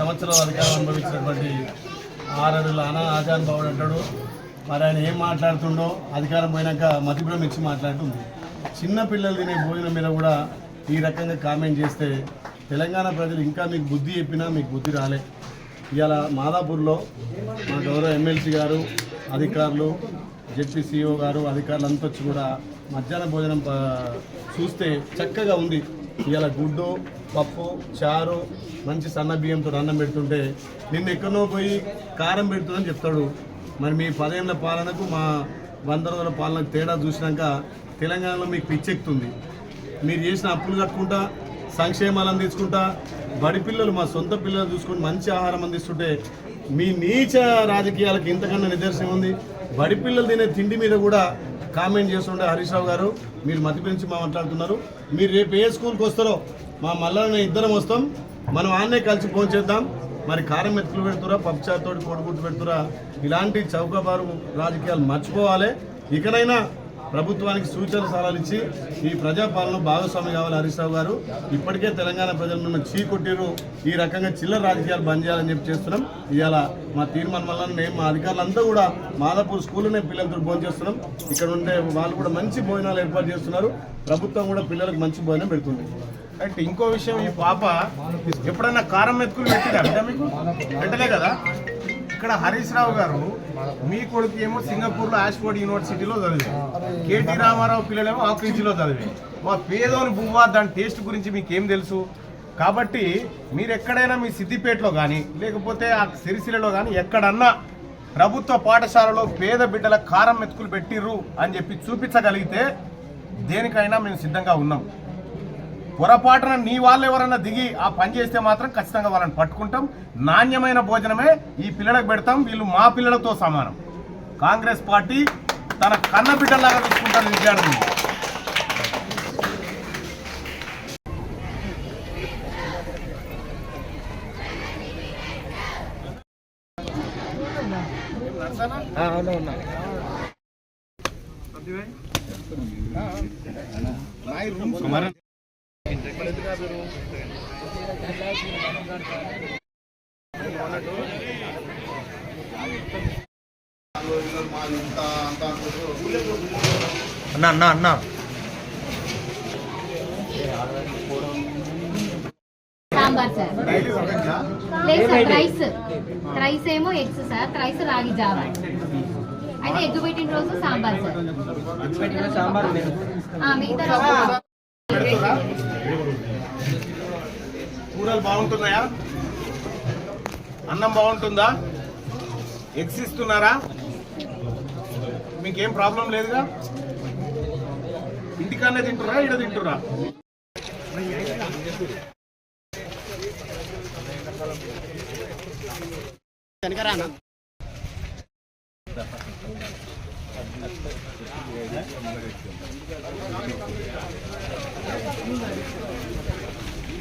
సంవత్సరాలు అధికారం అనుభవించినటువంటి ఆరడుల అనా ఆజాన్ బాబుడు అంటాడు. మరి ఆయన ఏం మాట్లాడుతుండో అధికారం పోయినాక మతిభ్రమించి ఇచ్చి మాట్లాడుతుంది. చిన్నపిల్లలు తినే భోజనం మీద కూడా ఈ రకంగా కామెంట్ చేస్తే తెలంగాణ ప్రజలు ఇంకా మీకు బుద్ధి చెప్పినా మీకు బుద్ధి రాలే. ఇవాళ మాదాపూర్లో మా గౌరవ ఎమ్మెల్సీ గారు అధికారులు జెడ్పీసీఓ గారు అధికారులు అంతా వచ్చి కూడా మధ్యాహ్న భోజనం ప- చూస్తే చక్కగా ఉంది. ఇవాళ గుడ్డు పప్పు చారు మంచి సన్న బియ్యంతో అన్నం పెడుతుంటే నిన్న ఎక్కడో పోయి కారం పెడుతుందని చెప్తాడు. మరి మీ పదేళ్ళ పాలనకు మా వంద రోజుల పాలనకు తేడా చూసినాక తెలంగాణలో మీకు పిచ్చెక్కుతుంది. మీరు చేసిన అప్పులు కట్టుకుంటా సంక్షేమాలను తీసుకుంటా బడి పిల్లలు మా సొంత పిల్లలు చూసుకొని మంచి ఆహారం అందిస్తుంటే మీ నీచ రాజకీయాలకు ఇంతకన్నా నిదర్శనం ఉంది. బడి పిల్లలు తినే తిండి మీద కూడా కామెంట్ చేస్తుండే హరీష్ రావు గారు మీరు మతి గురించి మా మాట్లాడుతున్నారు. మీరు రేపు ఏ స్కూల్కి వస్తారో మా మల్లన్న ఇద్దరం వస్తాం. మనం ఆన్నే కలిసి ఫోన్ చేద్దాం. మరి కారం మెతుకులు పెడుతురా పప్పుచారుతోటి కొడుకుంటు పెడుతురా ఇలాంటి చౌకబారు రాజకీయాలు మర్చిపోవాలి. ఇకనైనా ప్రభుత్వానికి సూచనలు సలహాలు ఇచ్చి ఈ ప్రజాపాలన భాగస్వామి కావాలి హరీష్రావు గారు. ఇప్పటికే తెలంగాణ ప్రజలను చీకొట్టిరు ఈ రకంగా చిల్లర రాజకీయాలు బంద్ చేయాలని చెప్పి చేస్తున్నాం. ఇవాళ మా తీర్మానం వల్ల మేము మా అధికారులంతా కూడా మాదాపూర్ స్కూల్లోనే పిల్లలతో భోజనం చేస్తున్నాం. ఇక్కడ ఉండే వాళ్ళు కూడా మంచి భోజనాలు ఏర్పాటు చేస్తున్నారు. ప్రభుత్వం కూడా పిల్లలకు మంచి భోజనం పెడుతుంది. అంటే ఇంకో విషయం ఈ పాప ఎప్పుడన్నా కారం మెతుకులు పెట్టిరా మీకు? పెట్టలే కదా? ఇక్కడ హరీష్ రావు గారు మీ కొడుకు ఏమో సింగపూర్లో ఆక్స్ఫోర్డ్ యూనివర్సిటీలో చదివి కేటీ రామారావు పిల్లలేమో ఆక్రిజీలో చదివి మా పేదోని బువ్వా దాని టేస్ట్ గురించి మీకేం తెలుసు? కాబట్టి మీరు ఎక్కడైనా మీ సిద్దిపేటలో కానీ లేకపోతే ఆ సిరిసిలలో కానీ ఎక్కడన్నా ప్రభుత్వ పాఠశాలలో పేద బిడ్డల కారం మెతుకులు పెట్టిర్రు అని చెప్పి చూపించగలిగితే దేనికైనా మేము సిద్ధంగా ఉన్నాం. పొరపాటున నీ వాళ్ళు ఎవరన్నా దిగి ఆ పని చేస్తే మాత్రం ఖచ్చితంగా వాళ్ళని పట్టుకుంటాం. నాణ్యమైన భోజనమే ఈ పిల్లలకు పెడతాం. వీళ్ళు మా పిల్లలతో సమానం. కాంగ్రెస్ పార్టీ తన కన్న బిడ్డలాగా చూసుకుంటారు విద్యార్థులు. అన్న అన్న అన్న. సాంబార్ సార్. లేదు సార్ రైస్. రైస్ ఏమో eggs sir rice ragi java. అయితే ఎగ్ పెట్టిన రోజు సాంబార్ సార్. ఆ, మిగతా రోజు కూరలు బాగుంటున్నాయా? అన్నం బాగుంటుందా? ఎగ్స్ ఇస్తున్నారా మీకేం ప్రాబ్లం లేదుగా? ఇంటికానే తింటురా ఇక్కడ తింటురా?